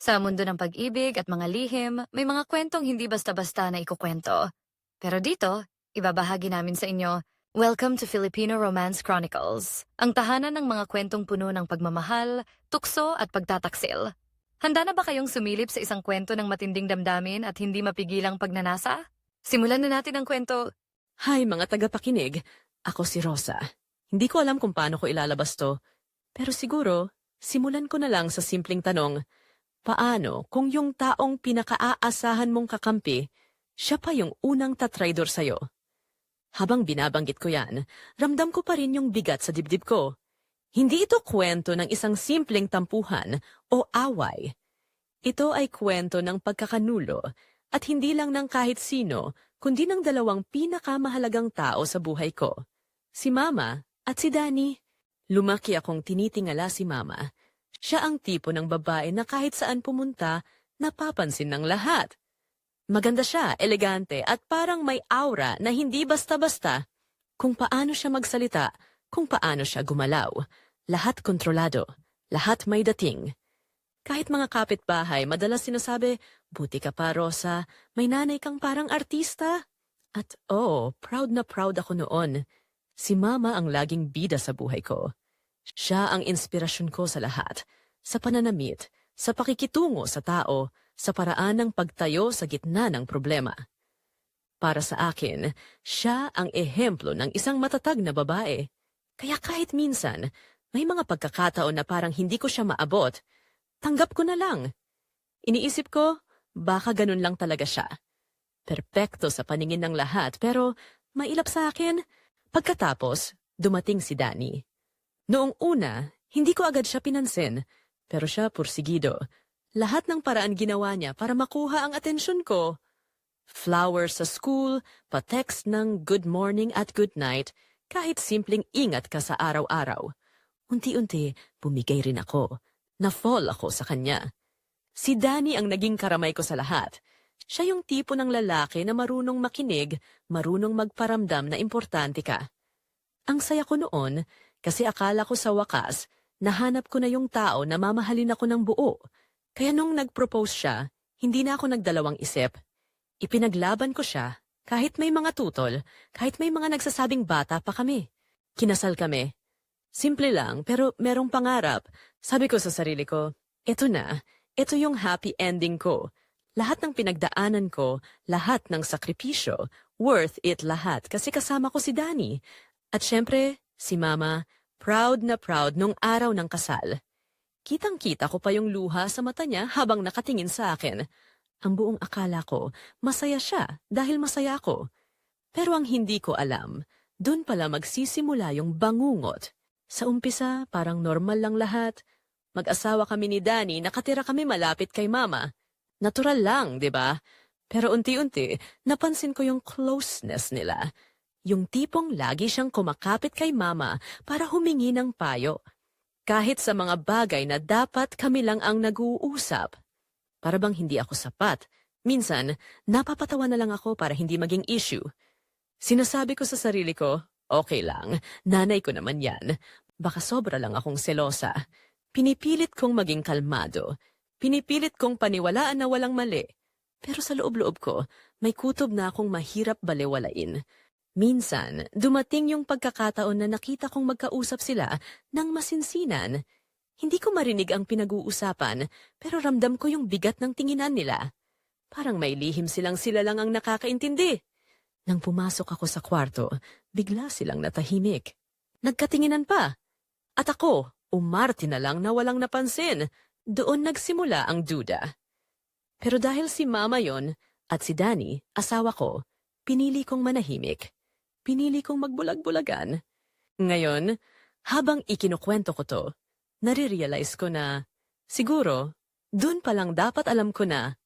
Sa mundo ng pag-ibig at mga lihim, may mga kwentong hindi basta-basta na ikukwento. Pero dito, ibabahagi namin sa inyo, Welcome to Filipino Romance Chronicles, ang tahanan ng mga kwentong puno ng pagmamahal, tukso at pagtataksil. Handa na ba kayong sumilip sa isang kwento ng matinding damdamin at hindi mapigilang pagnanasa? Simulan na natin ang kwento. Hi mga tagapakinig, ako si Rosa. Hindi ko alam kung paano ko ilalabas to, pero siguro, simulan ko na lang sa simpleng tanong, paano kung yung taong pinakaaasahan mong kakampi, siya pa yung unang tatraydor sa'yo? Habang binabanggit ko yan, ramdam ko pa rin yung bigat sa dibdib ko. Hindi ito kwento ng isang simpleng tampuhan o away. Ito ay kwento ng pagkakanulo at hindi lang ng kahit sino, kundi ng dalawang pinakamahalagang tao sa buhay ko. Si Mama at si Danny. Lumaki akong tinitingala si Mama. Siya ang tipo ng babae na kahit saan pumunta, napapansin ng lahat. Maganda siya, elegante, at parang may aura na hindi basta-basta. Kung paano siya magsalita, kung paano siya gumalaw. Lahat kontrolado, lahat may dating. Kahit mga kapitbahay, madalas sinasabi, buti ka pa, Rosa, may nanay kang parang artista. At oh, proud na proud ako noon. Si Mama ang laging bida sa buhay ko. Siya ang inspirasyon ko sa lahat, sa pananamit, sa pakikitungo sa tao, sa paraan ng pagtayo sa gitna ng problema. Para sa akin, siya ang ehemplo ng isang matatag na babae. Kaya kahit minsan, may mga pagkakataon na parang hindi ko siya maabot, tanggap ko na lang. Iniisip ko, baka ganun lang talaga siya. Perpekto sa paningin ng lahat, pero mailap sa akin. Pagkatapos, dumating si Danny. Noong una, hindi ko agad siya pinansin, pero siya pursigido. Lahat ng paraan ginawa niya para makuha ang atensyon ko. Flowers sa school, pa-text ng good morning at good night, kahit simpleng ingat ka sa araw-araw. Unti-unti, bumigay rin ako. Na-fall ako sa kanya. Si Danny ang naging karamay ko sa lahat. Siya yung tipo ng lalaki na marunong makinig, marunong magparamdam na importante ka. Ang saya ko noon, kasi akala ko sa wakas, nahanap ko na yung tao na mamahalin ako ng buo. Kaya nung nag-propose siya, hindi na ako nagdalawang isip. Ipinaglaban ko siya, kahit may mga tutol, kahit may mga nagsasabing bata pa kami. Kinasal kami. Simple lang, pero merong pangarap. Sabi ko sa sarili ko, eto na, eto yung happy ending ko. Lahat ng pinagdaanan ko, lahat ng sakripisyo, worth it lahat kasi kasama ko si Danny. At syempre, si Mama, proud na proud nung araw ng kasal. Kitang-kita ko pa yung luha sa mata niya habang nakatingin sa akin. Ang buong akala ko, masaya siya dahil masaya ako. Pero ang hindi ko alam, dun pala magsisimula yung bangungot. Sa umpisa, parang normal lang lahat. Mag-asawa kami ni Danny, nakatira kami malapit kay Mama. Natural lang, di ba? Pero unti-unti, napansin ko yung closeness nila. Yung tipong lagi siyang kumakapit kay Mama para humingi ng payo. Kahit sa mga bagay na dapat kami lang ang nag-uusap. Para bang hindi ako sapat. Minsan, napapatawa na lang ako para hindi maging issue. Sinasabi ko sa sarili ko, okay lang, nanay ko naman yan. Baka sobra lang akong selosa. Pinipilit kong maging kalmado. Pinipilit kong paniwalaan na walang mali. Pero sa loob-loob ko, may kutob na akong mahirap balewalain. Minsan, dumating yung pagkakataon na nakita kong magkausap sila ng masinsinan. Hindi ko marinig ang pinag-uusapan, pero ramdam ko yung bigat ng tinginan nila. Parang may lihim silang sila lang ang nakakaintindi. Nang pumasok ako sa kwarto, bigla silang natahimik. Nagkatinginan pa. At ako, umarte na lang na walang napansin. Doon nagsimula ang duda. Pero dahil si Mama yon at si Danny, asawa ko, pinili kong manahimik. Pinili kong magbulag-bulagan. Ngayon, habang ikinukwento ko to, nare-realize ko na, siguro, doon pa lang dapat alam ko na,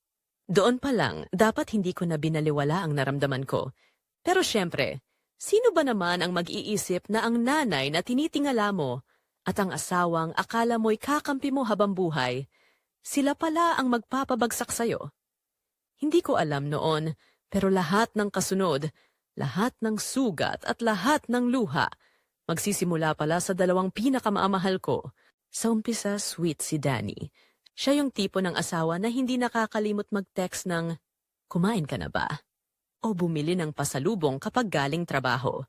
doon pa lang dapat hindi ko na binaliwala ang naramdaman ko. Pero syempre, sino ba naman ang mag-iisip na ang nanay na tinitingala mo at ang asawang akala mo'y kakampi mo habang buhay, sila pala ang magpapabagsak sa'yo? Hindi ko alam noon, pero lahat ng kasunod, lahat ng sugat at lahat ng luha, magsisimula pala sa dalawang pinakamaamahal ko. Sa umpisa, sweet si Danny. Siya yung tipo ng asawa na hindi nakakalimot mag-text ng, Kumain ka na ba? O bumili ng pasalubong kapag galing trabaho.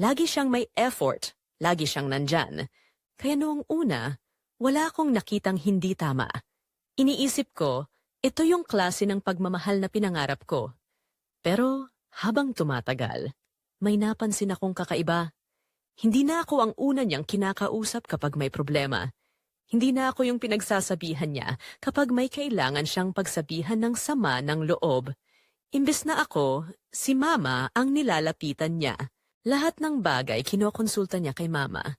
Lagi siyang may effort, lagi siyang nandyan. Kaya noong una, wala akong nakitang hindi tama. Iniisip ko, ito yung klase ng pagmamahal na pinangarap ko. Pero habang tumatagal, may napansin akong kakaiba. Hindi na ako ang una niyang kinakausap kapag may problema. Hindi na ako yung pinagsasabihan niya kapag may kailangan siyang pagsabihan ng sama ng loob. Imbes na ako, si Mama ang nilalapitan niya. Lahat ng bagay kinokonsulta niya kay Mama.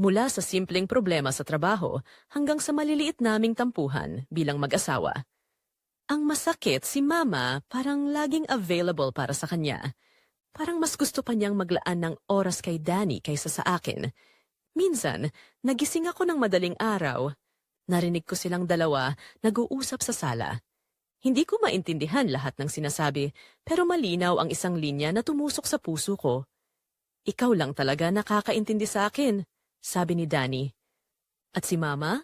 Mula sa simpleng problema sa trabaho hanggang sa maliliit naming tampuhan bilang mag-asawa. Ang masakit si Mama parang laging available para sa kanya. Parang mas gusto pa niyang maglaan ng oras kay Danny kaysa sa akin. Minsan, nagising ako ng madaling araw. Narinig ko silang dalawa nag-uusap sa sala. Hindi ko maintindihan lahat ng sinasabi, pero malinaw ang isang linya na tumusok sa puso ko. Ikaw lang talaga nakakaintindi sa akin, sabi ni Danny. At si Mama?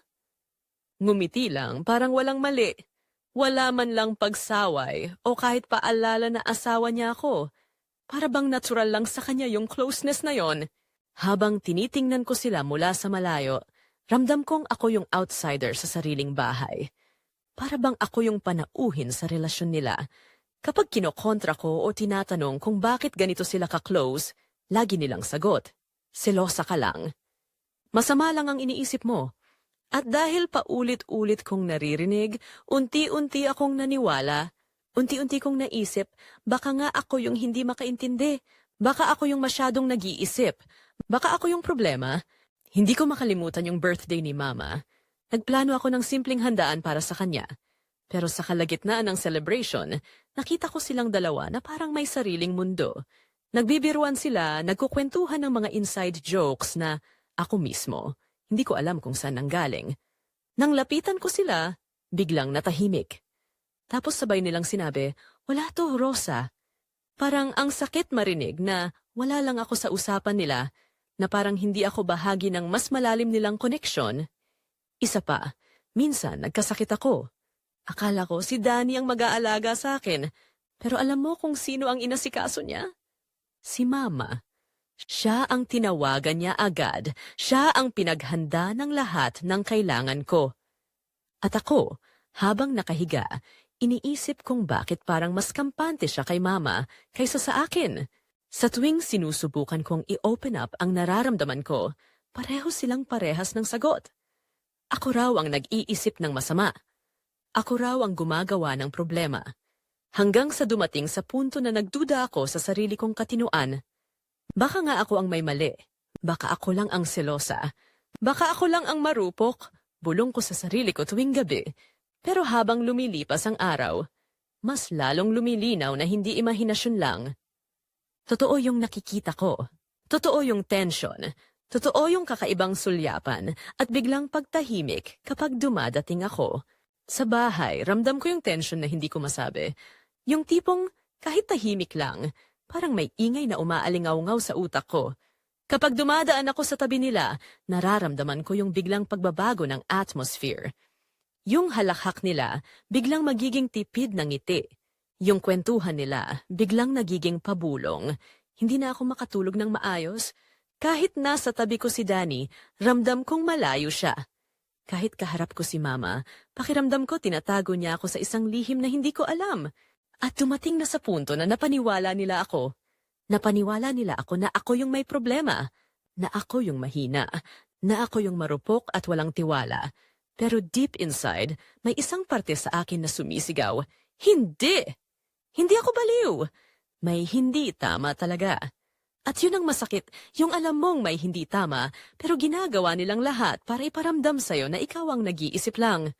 Ngumiti lang, parang walang mali. Wala man lang pagsaway o kahit paalala na asawa niya ako. Para bang natural lang sa kanya yung closeness na yon. Habang tinitingnan ko sila mula sa malayo, ramdam kong ako yung outsider sa sariling bahay. Para bang ako yung panauhin sa relasyon nila. Kapag kinokontra ko o tinatanong kung bakit ganito sila ka-close, lagi nilang sagot. Selosa ka lang. Masama lang ang iniisip mo. At dahil paulit-ulit kong naririnig, unti-unti akong naniwala. Unti-unti kong naisip, baka nga ako yung hindi makaintindi. Baka ako yung masyadong nag-iisip. Baka ako yung problema. Hindi ko makalimutan yung birthday ni Mama. Nagplano ako ng simpleng handaan para sa kanya. Pero sa kalagitnaan ng celebration, nakita ko silang dalawa na parang may sariling mundo. Nagbibiruan sila, nagkukwentuhan ng mga inside jokes na ako mismo. Hindi ko alam kung saan nanggaling. Nang lapitan ko sila, biglang natahimik. Tapos sabay nilang sinabi, wala to, Rosa. Parang ang sakit marinig na wala lang ako sa usapan nila, na parang hindi ako bahagi ng mas malalim nilang koneksyon. Isa pa, minsan nagkasakit ako. Akala ko si Danny ang mag-aalaga sa akin, pero alam mo kung sino ang inasikaso niya? Si Mama. Siya ang tinawagan niya agad. Siya ang pinaghanda ng lahat ng kailangan ko. At ako, habang nakahiga, iniisip kong bakit parang mas kampante siya kay Mama kaysa sa akin. Sa tuwing sinusubukan kong i-open up ang nararamdaman ko, pareho silang parehas ng sagot. Ako raw ang nag-iisip ng masama. Ako raw ang gumagawa ng problema. Hanggang sa dumating sa punto na nagduda ako sa sarili kong katinuan. Baka nga ako ang may mali. Baka ako lang ang selosa. Baka ako lang ang marupok. Bulong ko sa sarili ko tuwing gabi. Pero habang lumilipas ang araw, mas lalong lumilinaw na hindi imahinasyon lang. Totoo yung nakikita ko. Totoo yung tension. Totoo yung kakaibang sulyapan at biglang pagtahimik kapag dumadating ako. Sa bahay, ramdam ko yung tension na hindi ko masabi. Yung tipong kahit tahimik lang, parang may ingay na umaalingaw-ngaw sa utak ko. Kapag dumadaan ako sa tabi nila, nararamdaman ko yung biglang pagbabago ng atmosphere. Yung halakhak nila, biglang magiging tipid ng ngiti. Yung kwentuhan nila, biglang nagiging pabulong. Hindi na ako makatulog ng maayos. Kahit nasa tabi ko si Danny, ramdam kong malayo siya. Kahit kaharap ko si Mama, pakiramdam ko tinatago niya ako sa isang lihim na hindi ko alam. At dumating na sa punto na napaniwala nila ako. Napaniwala nila ako na ako yung may problema. Na ako yung mahina. Na ako yung marupok at walang tiwala. Pero deep inside, may isang parte sa akin na sumisigaw, Hindi! Hindi ako baliw! May hindi tama talaga. At yun ang masakit, yung alam mong may hindi tama, pero ginagawa nilang lahat para iparamdam sa'yo na ikaw ang nag-iisip lang.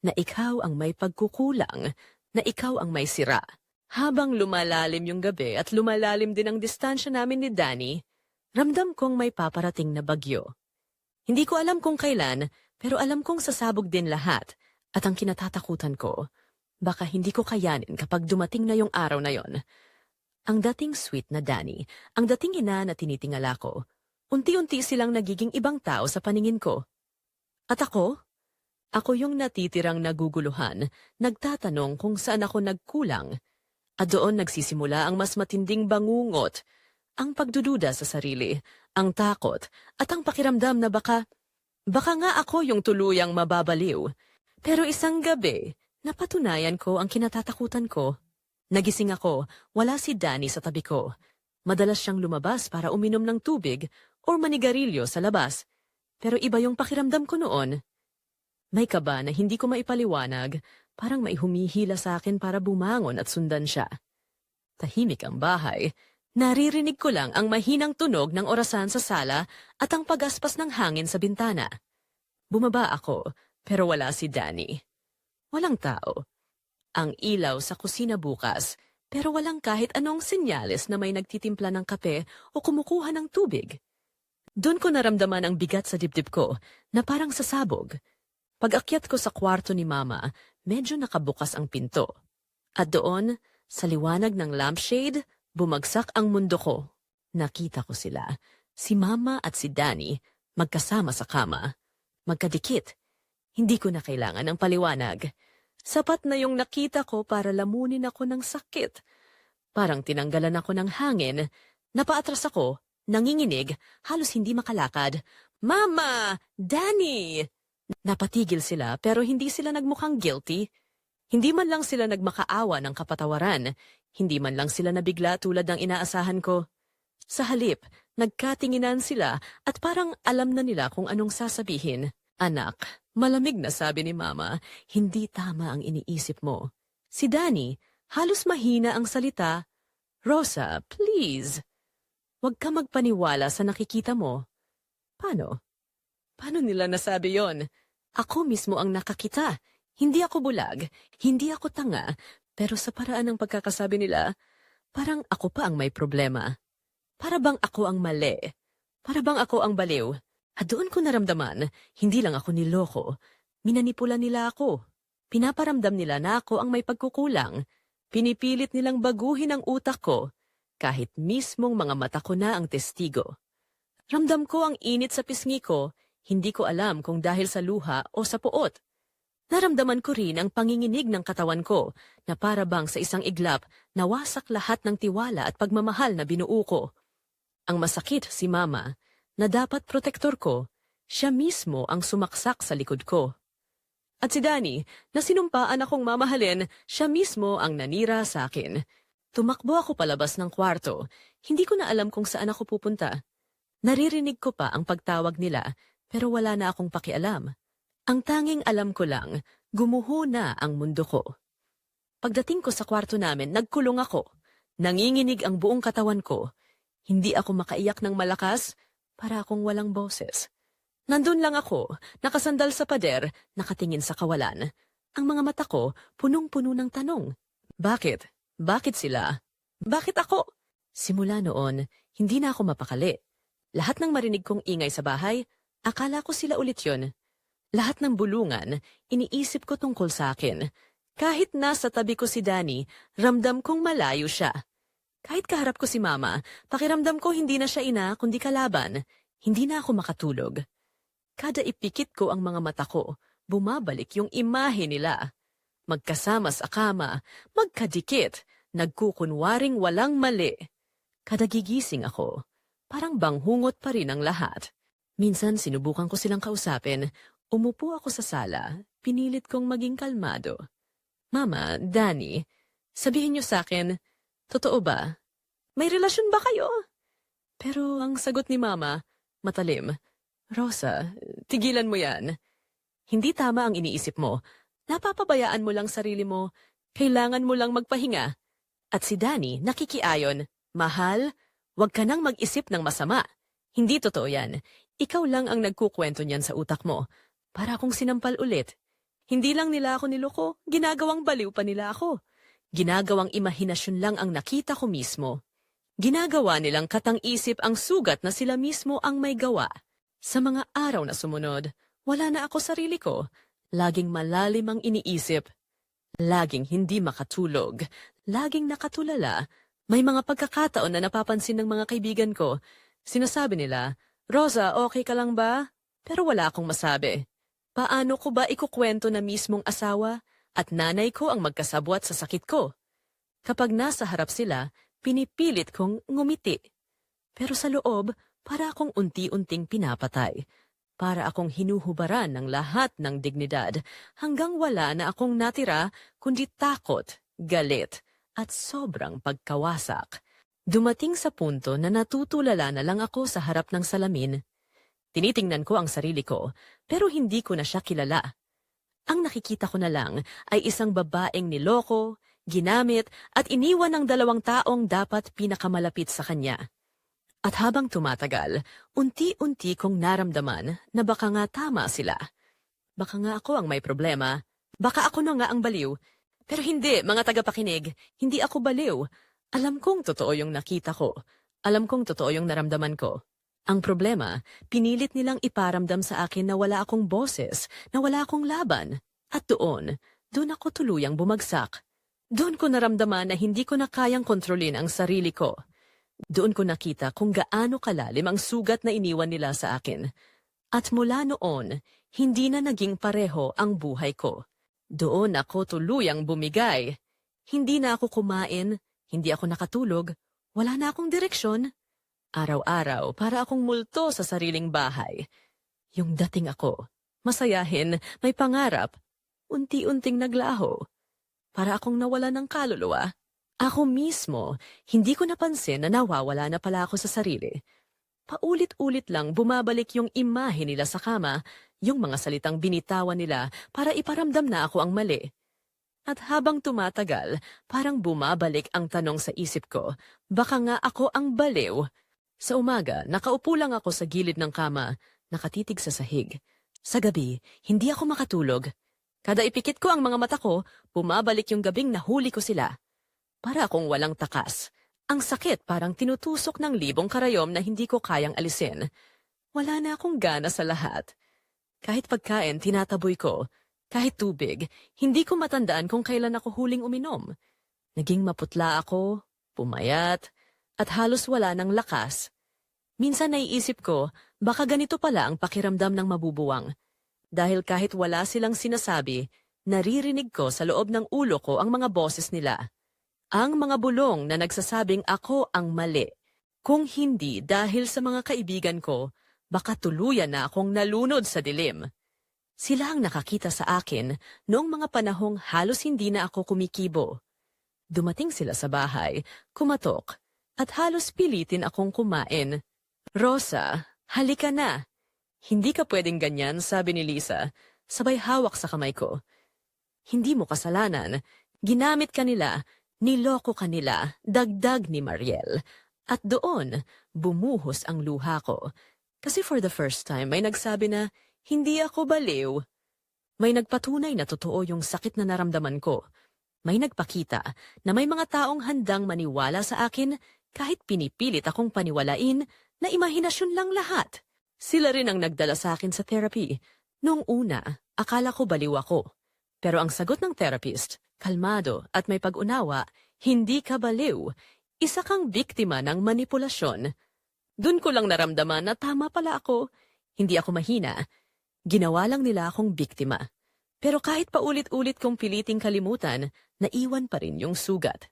Na ikaw ang may pagkukulang, na ikaw ang may sira. Habang lumalalim yung gabi at lumalalim din ang distansya namin ni Danny, ramdam kong may paparating na bagyo. Hindi ko alam kung kailan, pero alam kong sasabog din lahat. At ang kinatatakutan ko, baka hindi ko kayanin kapag dumating na yung araw na yon. Ang dating sweet na Danny, ang dating ina na tinitingala ko, unti-unti silang nagiging ibang tao sa paningin ko. At ako? Ako yung natitirang naguguluhan, nagtatanong kung saan ako nagkulang. At doon nagsisimula ang mas matinding bangungot, ang pagdududa sa sarili, ang takot, at ang pakiramdam na baka, baka nga ako yung tuluyang mababaliw. Pero isang gabi, napatunayan ko ang kinatatakutan ko. Nagising ako, wala si Danny sa tabi ko. Madalas siyang lumabas para uminom ng tubig o manigarilyo sa labas. Pero iba yung pakiramdam ko noon. May kaba na hindi ko maipaliwanag, parang may humihila sa akin para bumangon at sundan siya. Tahimik ang bahay. Naririnig ko lang ang mahinang tunog ng orasan sa sala at ang pagaspas ng hangin sa bintana. Bumaba ako, pero wala si Danny. Walang tao. Ang ilaw sa kusina bukas, pero walang kahit anong senyales na may nagtitimpla ng kape o kumukuha ng tubig. Doon ko naramdaman ang bigat sa dibdib ko na parang sasabog. Pag-akyat ko sa kwarto ni Mama, medyo nakabukas ang pinto. At doon, sa liwanag ng lampshade, bumagsak ang mundo ko. Nakita ko sila, si Mama at si Danny, magkasama sa kama. Magkadikit. Hindi ko na kailangan ng paliwanag. Sapat na yung nakita ko para lamunin ako ng sakit. Parang tinanggalan ako ng hangin. Napaatras ako, nanginginig, halos hindi makalakad. Mama! Danny! Napatigil sila pero hindi sila nagmukhang guilty. Hindi man lang sila nagmakaawa ng kapatawaran. Hindi man lang sila nabigla tulad ng inaasahan ko. Sa halip, nagkatinginan sila at parang alam na nila kung anong sasabihin. Anak, malamig na sabi ni Mama, hindi tama ang iniisip mo. Si Danny, halos mahina ang salita. Rosa, please. Huwag ka magpaniwala sa nakikita mo. Paano? Paano nila nasabi yon? Ako mismo ang nakakita. Hindi ako bulag, hindi ako tanga, pero sa paraan ng pagkakasabi nila, parang ako pa ang may problema. Para bang ako ang mali? Para bang ako ang baliw? At doon ko naramdaman, hindi lang ako niloko. Minanipula nila ako. Pinaparamdam nila na ako ang may pagkukulang. Pinipilit nilang baguhin ang utak ko, kahit mismong mga mata ko na ang testigo. Ramdam ko ang init sa pisngi ko, hindi ko alam kung dahil sa luha o sa puot. Naramdaman ko rin ang panginginig ng katawan ko na para bang sa isang iglap nawasak lahat ng tiwala at pagmamahal na binuo ko. Ang masakit si Mama, na dapat protektor ko, siya mismo ang sumaksak sa likod ko. At si Danny, na sinumpaan akong mamahalin, siya mismo ang nanira sa akin. Tumakbo ako palabas ng kwarto. Hindi ko na alam kung saan ako pupunta. Naririnig ko pa ang pagtawag nila, pero wala na akong pakialam. Ang tanging alam ko lang, gumuho na ang mundo ko. Pagdating ko sa kwarto namin, nagkulong ako. Nanginginig ang buong katawan ko. Hindi ako makaiyak ng malakas, para akong walang boses. Nandun lang ako, nakasandal sa pader, nakatingin sa kawalan. Ang mga mata ko, punong-puno ng tanong. Bakit? Bakit sila? Bakit ako? Simula noon, hindi na ako mapakali. Lahat ng marinig kong ingay sa bahay, akala ko sila ulit yon. Lahat ng bulungan, iniisip ko tungkol sa akin. Kahit nasa tabi ko si Danny, ramdam kong malayo siya. Kahit kaharap ko si Mama, pakiramdam ko hindi na siya ina kundi kalaban. Hindi na ako makatulog. Kada ipikit ko ang mga mata ko, bumabalik yung imahe nila. Magkasama sa kama, magkadikit, nagkukunwaring walang mali. Kada gigising ako, parang banghungot pa rin ang lahat. Minsan sinubukan ko silang kausapin, umupo ako sa sala, pinilit kong maging kalmado. Mama, Danny, sabihin niyo sa akin, totoo ba? May relasyon ba kayo? Pero ang sagot ni Mama, matalim. Rosa, tigilan mo yan. Hindi tama ang iniisip mo. Napapabayaan mo lang sarili mo. Kailangan mo lang magpahinga. At si Danny nakikiayon, Mahal, wag ka nang mag-isip ng masama. Hindi totoo yan. Ikaw lang ang nagkukwento niyan sa utak mo. Para akong sinampal ulit. Hindi lang nila ako niloko, ginagawang baliw pa nila ako. Ginagawang imahinasyon lang ang nakita ko mismo. Ginagawa nilang katang-isip ang sugat na sila mismo ang may gawa. Sa mga araw na sumunod, wala na ako sarili ko. Laging malalim ang iniisip. Laging hindi makatulog. Laging nakatulala. May mga pagkakataon na napapansin ng mga kaibigan ko. Sinasabi nila, Rosa, okay ka lang ba? Pero wala akong masabi. Paano ko ba ikukwento na mismong asawa at nanay ko ang magkasabwat sa sakit ko? Kapag nasa harap sila, pinipilit kong ngumiti. Pero sa loob, para akong unti-unting pinapatay. Para akong hinuhubaran ng lahat ng dignidad hanggang wala na akong natira kundi takot, galit, at sobrang pagkawasak. Dumating sa punto na natutulala na lang ako sa harap ng salamin. Tinitingnan ko ang sarili ko, pero hindi ko na siya kilala. Ang nakikita ko na lang ay isang babaeng niloko, ginamit, at iniwan ng dalawang taong dapat pinakamalapit sa kanya. At habang tumatagal, unti-unti kong naramdaman na baka nga tama sila. Baka nga ako ang may problema. Baka ako na nga ang baliw. Pero hindi, mga tagapakinig, hindi ako baliw. Alam kong totoo yung nakita ko. Alam kong totoo yung naramdaman ko. Ang problema, pinilit nilang iparamdam sa akin na wala akong boses, na wala akong laban. At doon, doon ako tuluyang bumagsak. Doon ko naramdaman na hindi ko na kayang kontrolin ang sarili ko. Doon ko nakita kung gaano kalalim ang sugat na iniwan nila sa akin. At mula noon, hindi na naging pareho ang buhay ko. Doon ako tuluyang bumigay. Hindi na ako kumain, hindi ako nakatulog, wala na akong direksyon. Araw-araw para akong multo sa sariling bahay. Yung dating ako, masayahin, may pangarap, unti-unting naglaho. Para akong nawala ng kaluluwa. Ako mismo, hindi ko napansin na nawawala na pala ako sa sarili. Paulit-ulit lang bumabalik yung imahe nila sa kama, yung mga salitang binitawan nila para iparamdam na ako ang mali. At habang tumatagal, parang bumabalik ang tanong sa isip ko, baka nga ako ang baliw. Sa umaga, nakaupo lang ako sa gilid ng kama, nakatitig sa sahig. Sa gabi, hindi ako makatulog. Kada ipikit ko ang mga mata ko, bumabalik yung gabing nahuli ko sila. Para akong walang takas. Ang sakit parang tinutusok ng libong karayom na hindi ko kayang alisin. Wala na akong gana sa lahat. Kahit pagkain, tinataboy ko. Kahit tubig, hindi ko matandaan kung kailan ako huling uminom. Naging maputla ako, pumayat, at halos wala ng lakas. Minsan naiisip ko, baka ganito pala ang pakiramdam ng mabubuwang. Dahil kahit wala silang sinasabi, naririnig ko sa loob ng ulo ko ang mga boses nila. Ang mga bulong na nagsasabing ako ang mali. Kung hindi dahil sa mga kaibigan ko, baka tuluyan na akong nalunod sa dilim. Sila ang nakakita sa akin noong mga panahong halos hindi na ako kumikibo. Dumating sila sa bahay, kumatok, at halos pilitin akong kumain. Rosa, halika na. Hindi ka pwedeng ganyan, sabi ni Lisa, sabay hawak sa kamay ko. Hindi mo kasalanan. Ginamit ka nila, niloko ka nila, dagdag ni Mariel. At doon, bumuhos ang luha ko. Kasi for the first time, may nagsabi na, hindi ako baliw. May nagpatunay na totoo yung sakit na naramdaman ko. May nagpakita na may mga taong handang maniwala sa akin kahit pinipilit akong paniwalain na imahinasyon lang lahat. Sila rin ang nagdala sa akin sa therapy. Noong una, akala ko baliw ako. Pero ang sagot ng therapist, kalmado at may pag-unawa, hindi ka baliw. Isa kang biktima ng manipulasyon. Doon ko lang naramdaman na tama pala ako. Hindi ako mahina. Ginawa lang nila akong biktima. Pero kahit paulit-ulit kong piliting kalimutan, naiwan pa rin yung sugat.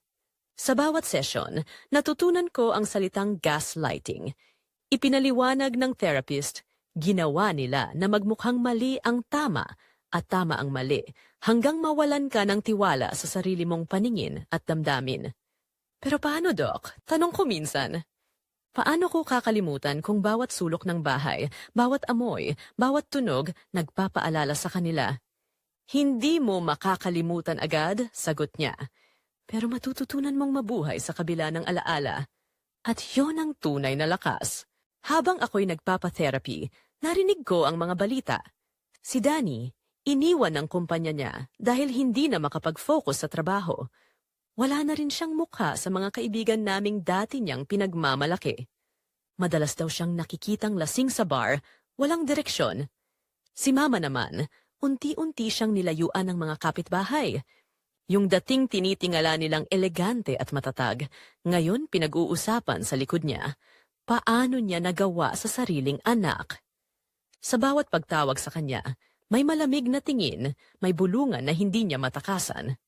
Sa bawat session, natutunan ko ang salitang gaslighting. Ipinaliwanag ng therapist, ginawa nila na magmukhang mali ang tama at tama ang mali hanggang mawalan ka ng tiwala sa sarili mong paningin at damdamin. Pero paano, Doc? Tanong ko minsan. Paano ko kakalimutan kung bawat sulok ng bahay, bawat amoy, bawat tunog nagpapaalala sa kanila? Hindi mo makakalimutan agad, sagot niya. Pero matututunan mong mabuhay sa kabila ng alaala. At yon ang tunay na lakas. Habang ako'y nagpapatherapy, narinig ko ang mga balita. Si Danny, iniwan ng kumpanya niya dahil hindi na makapag-focus sa trabaho. Wala na rin siyang mukha sa mga kaibigan naming dati niyang pinagmamalaki. Madalas daw siyang nakikitang lasing sa bar, walang direksyon. Si Mama naman, unti-unti siyang nilayuan ng mga kapitbahay. Yung dating tinitingala nilang elegante at matatag, ngayon pinag-uusapan sa likod niya, paano niya nagawa sa sariling anak. Sa bawat pagtawag sa kanya, May malamig na tingin, may bulungan na hindi niya matakasan.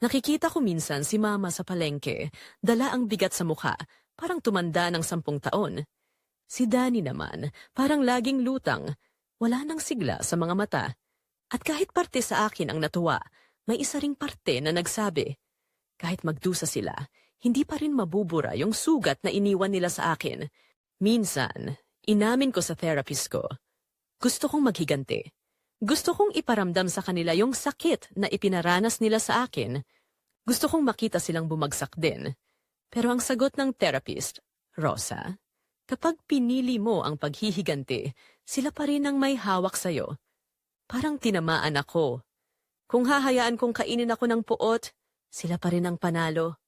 Nakikita ko minsan si mama sa palengke, dala ang bigat sa mukha, parang tumanda ng sampung taon. Si Danny naman, parang laging lutang, wala nang sigla sa mga mata. At kahit parte sa akin ang natuwa, may isa ring parte na nagsabi, kahit magdusa sila, hindi pa rin mabubura yung sugat na iniwan nila sa akin. Minsan, inamin ko sa therapist ko, gusto kong maghiganti. Gusto kong iparamdam sa kanila yung sakit na ipinaranas nila sa akin. Gusto kong makita silang bumagsak din. Pero ang sagot ng therapist, Rosa, kapag pinili mo ang paghihiganti, sila pa rin ang may hawak sa'yo. Parang tinamaan ako. Kung hahayaan kong kainin ako ng puot, sila pa rin ang panalo.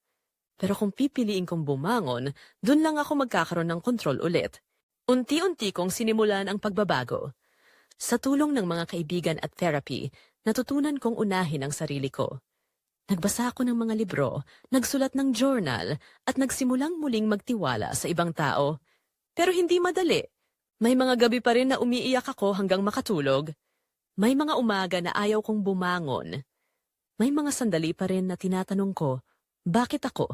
Pero kung pipiliin kong bumangon, dun lang ako magkakaroon ng kontrol ulit. Unti-unti kong sinimulan ang pagbabago. Sa tulong ng mga kaibigan at therapy, natutunan kong unahin ang sarili ko. Nagbasa ako ng mga libro, nagsulat ng journal, at nagsimulang muling magtiwala sa ibang tao. Pero hindi madali. May mga gabi pa rin na umiiyak ako hanggang makatulog. May mga umaga na ayaw kong bumangon. May mga sandali pa rin na tinatanong ko, bakit ako?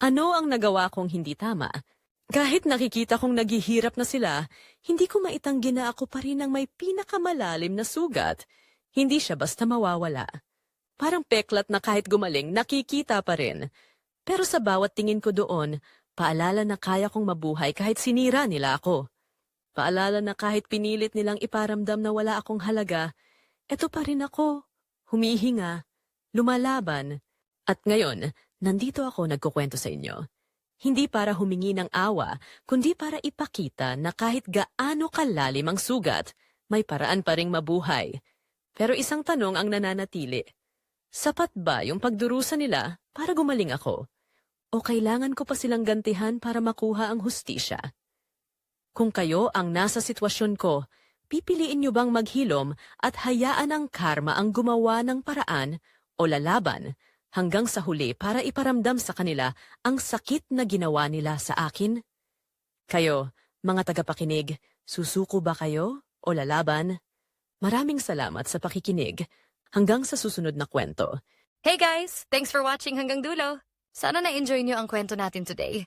Ano ang nagawa kong hindi tama? Kahit nakikita kong naghihirap na sila, hindi ko maitanggi na ako pa rin ang may pinakamalalim na sugat. Hindi siya basta mawawala. Parang peklat na kahit gumaling, nakikita pa rin. Pero sa bawat tingin ko doon, paalala na kaya kong mabuhay kahit sinira nila ako. Paalala na kahit pinilit nilang iparamdam na wala akong halaga, eto pa rin ako. Humihinga, lumalaban. At ngayon, nandito ako nagkukwento sa inyo. Hindi para humingi ng awa, kundi para ipakita na kahit gaano kalalim ang sugat, may paraan pa ring mabuhay. Pero isang tanong ang nananatili. Sapat ba yung pagdurusa nila para gumaling ako? O kailangan ko pa silang gantihan para makuha ang hustisya? Kung kayo ang nasa sitwasyon ko, pipiliin niyo bang maghilom at hayaan ang karma ang gumawa ng paraan o lalaban hanggang sa huli para iparamdam sa kanila ang sakit na ginawa nila sa akin? Kayo, mga tagapakinig, susuko ba kayo o lalaban? Maraming salamat sa pakikinig. Hanggang sa susunod na kwento. Hey guys! Thanks for watching hanggang dulo. Sana na-enjoy niyo ang kwento natin today.